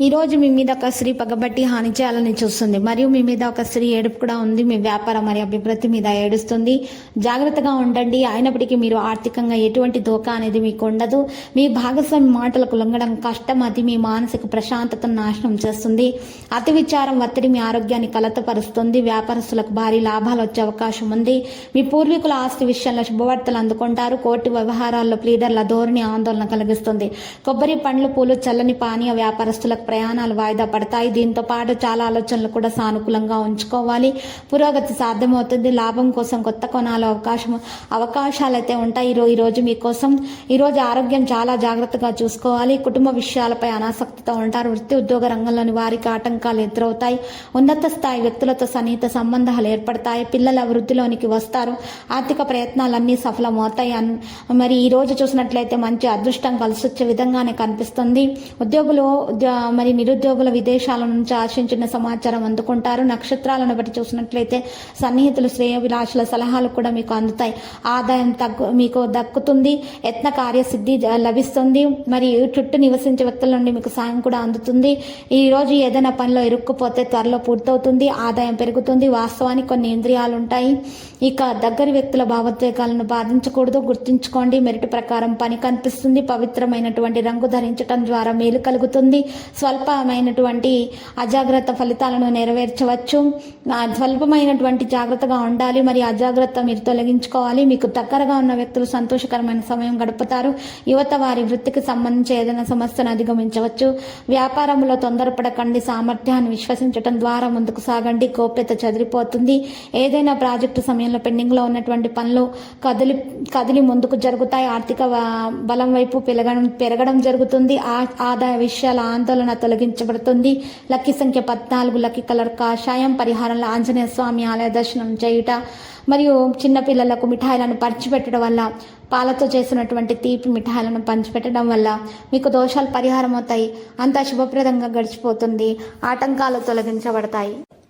ఈరోజు మీ మీద ఒక స్త్రీ పగబట్టి హాని చేయాలని చూస్తుంది. మరియు మీ మీద ఒక స్త్రీ ఏడుపు కూడా ఉంది. మీ వ్యాపారం మరియు అభివృద్ధి మీద ఏడుస్తుంది. జాగ్రత్తగా ఉండండి. అయినప్పటికీ మీరు ఆర్థికంగా ఎటువంటి దోకా అనేది మీకు ఉండదు. మీ భాగస్వామి మాటలకు లొంగడం కష్టం. అది మీ మానసిక ప్రశాంతతను నాశనం చేస్తుంది. అతి విచారం ఒత్తిడి మీ ఆరోగ్యాన్ని కలతపరుస్తుంది. వ్యాపారస్తులకు భారీ లాభాలు వచ్చే అవకాశం ఉంది. మీ పూర్వీకుల ఆస్తి విషయంలో శుభవార్తలు అందుకుంటారు. కోర్టు వ్యవహారాల్లో ప్లీడర్ల ధోరణి ఆందోళన కలిగిస్తుంది. కొబ్బరి పండ్లు పూలు చల్లని పానీయ వ్యాపారస్తులకు ప్రయాణాలు వాయిదా పడతాయి. దీంతో పాటు చాలా ఆలోచనలు కూడా సానుకూలంగా ఉంచుకోవాలి. పురోగతి సాధ్యమవుతుంది. లాభం కోసం కొత్త కొనాల అవకాశం అవకాశాలు అయితే ఉంటాయి. ఈరోజు ఈ రోజు మీకోసం ఈరోజు ఆరోగ్యం చాలా జాగ్రత్తగా చూసుకోవాలి. కుటుంబ విషయాలపై అనాసక్తితో ఉంటారు. వృత్తి ఉద్యోగ రంగంలోని వారికి ఆటంకాలు ఎదురవుతాయి. ఉన్నత స్థాయి వ్యక్తులతో సన్నిహిత సంబంధాలు ఏర్పడతాయి. పిల్లల వృద్ధిలోనికి వస్తారు. ఆర్థిక ప్రయత్నాలన్నీ సఫలమవుతాయి. మరి ఈ రోజు చూసినట్లయితే మంచి అదృష్టం కలిసొచ్చే విధంగానే కనిపిస్తుంది. ఉద్యోగులు మరి నిరుద్యోగుల విదేశాల నుంచి ఆశించిన సమాచారం అందుకుంటారు. నక్షత్రాలను బట్టి చూసినట్లయితే సన్నిహితులు శ్రేయభిలాషుల సలహాలు కూడా మీకు అందుతాయి. ఆదాయం తగ్గు మీకు దక్కుతుంది. యత్న కార్యసిద్ధి లభిస్తుంది. మరి చుట్టూ నివసించే వ్యక్తుల నుండి మీకు సాయం కూడా అందుతుంది. ఈ రోజు ఏదైనా పనిలో ఇరుక్కుపోతే త్వరలో పూర్తవుతుంది. ఆదాయం పెరుగుతుంది. వాస్తవానికి కొన్ని ఇంద్రియాలు ఉంటాయి. ఇక దగ్గర వ్యక్తుల భావోద్వేగాలను బాధించకూడదు. గుర్తుంచుకోండి. మెరిట్ ప్రకారం పని కనిపిస్తుంది. పవిత్రమైనటువంటి రంగు ధరించడం ద్వారా మేలు కలుగుతుంది. స్వల్పమైనటువంటి అజాగ్రత్త ఫలితాలను నెరవేర్చవచ్చు. స్వల్పమైనటువంటి జాగ్రత్తగా ఉండాలి. మరి అజాగ్రత్త మీరు తొలగించుకోవాలి. మీకు దగ్గరగా ఉన్న వ్యక్తులు సంతోషకరమైన సమయం గడుపుతారు. యువత వారి వృత్తికి సంబంధించి ఏదైనా సమస్యను అధిగమించవచ్చు. వ్యాపారంలో తొందరపడకండి. సామర్థ్యాన్ని విశ్వసించడం ద్వారా ముందుకు సాగండి. గోప్యత చదిరిపోతుంది. ఏదైనా ప్రాజెక్టు సమయంలో పెండింగ్లో ఉన్నటువంటి పనులు కదిలి కదిలి ముందుకు జరుగుతాయి. ఆర్థిక బలం వైపు పెరగడం పెరగడం జరుగుతుంది. ఆ- ఆదాయ విషయాల ఆందోళన తొలగించబడుతుంది. లక్కీ సంఖ్య పద్నాలుగు లక్కీ కలర్ కాషాయం పరిహారంలో ఆంజనేయ స్వామి ఆలయ దర్శనం చేయుట మరియు చిన్నపిల్లలకు మిఠాయిలను పంచిపెట్టడం వల్ల పాలతో చేసినటువంటి తీపి మిఠాయిలను పంచిపెట్టడం వల్ల మీకు దోషాలు పరిహారం అవుతాయి అంతా శుభప్రదంగా గడిచిపోతుంది. ఆటంకాలు తొలగించబడతాయి.